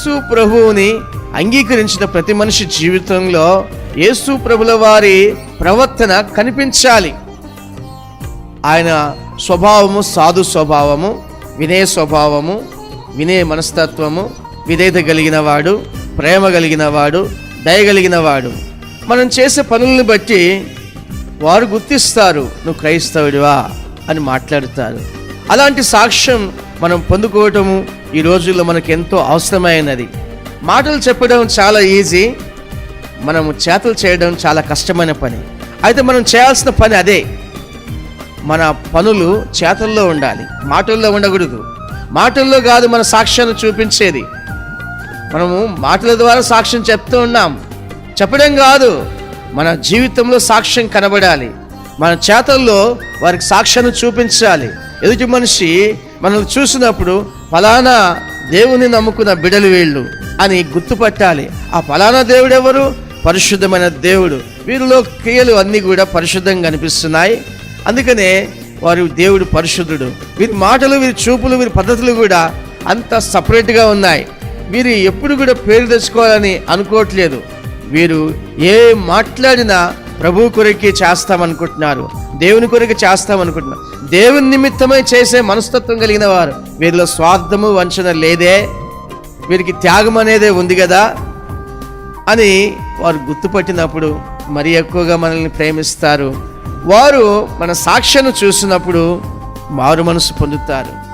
యేసు ప్రభువుని అంగీకరించిన ప్రతి మనిషి జీవితంలో యేసు ప్రభుల వారి ప్రవర్తన కనిపించాలి. ఆయన స్వభావము సాధు స్వభావము వినయ స్వభావము వినయ మనస్తత్వము విధేయత కలిగిన వాడు ప్రేమ కలిగిన వాడు దయగలిగిన వాడు. మనం చేసే పనులను బట్టి వారు గుర్తిస్తారు నువ్వు క్రైస్తవుడివా? అని మాట్లాడుతారు. అలాంటి సాక్ష్యం మనం పొందుకోవటము ఈ రోజుల్లో మనకు ఎంతో అవసరమైనది. మాటలు చెప్పడం చాలా ఈజీ మనము చేతలు చేయడం చాలా కష్టమైన పని. అయితే మనం చేయాల్సిన పని అదే. మన పనులు చేతల్లో ఉండాలి మాటల్లో ఉండకూడదు. మాటల్లో కాదు మన సాక్ష్యాన్ని చూపించేది. మనము మాటల ద్వారా సాక్ష్యం చెప్తూ ఉన్నాం. చెప్పడం కాదు మన జీవితంలో సాక్ష్యం కనబడాలి. మన చేతల్లో వారికి సాక్ష్యాన్ని చూపించాలి. ఎదుటి మనిషి మనల్ని చూసినప్పుడు ఫలానా దేవుని నమ్ముకున్న బిడలు వీళ్ళు అని గుర్తుపట్టాలి. ఆ ఫలానా దేవుడెవరు? పరిశుద్ధమైన దేవుడు. వీరిలో క్రియలు అన్నీ కూడా పరిశుద్ధంగా కనిపిస్తున్నాయి అందుకనే వారు దేవుడు పరిశుద్ధుడు. వీరి మాటలు వీరి చూపులు వీరి పద్ధతులు కూడా అంత సపరేట్గా ఉన్నాయి. వీరు ఎప్పుడు కూడా పేరు తెచ్చుకోవాలని అనుకోవట్లేదు. వీరు ఏ మాట్లాడినా ప్రభు కొరకే చేస్తామనుకుంటున్నారు. దేవుని కొరకు చేస్తామనుకుంటున్నారు. దేవుని నిమిత్తమై చేసే మనస్తత్వం కలిగిన వారు. వీరిలో స్వార్థము వంచన లేదే. వీరికి త్యాగం అనేదే ఉంది కదా అని వారు గుర్తుపట్టినప్పుడు మరి ఎక్కువగా మనల్ని ప్రేమిస్తారు. వారు మన సాక్ష్యను చూసినప్పుడు మారు మనసు పొందుతారు.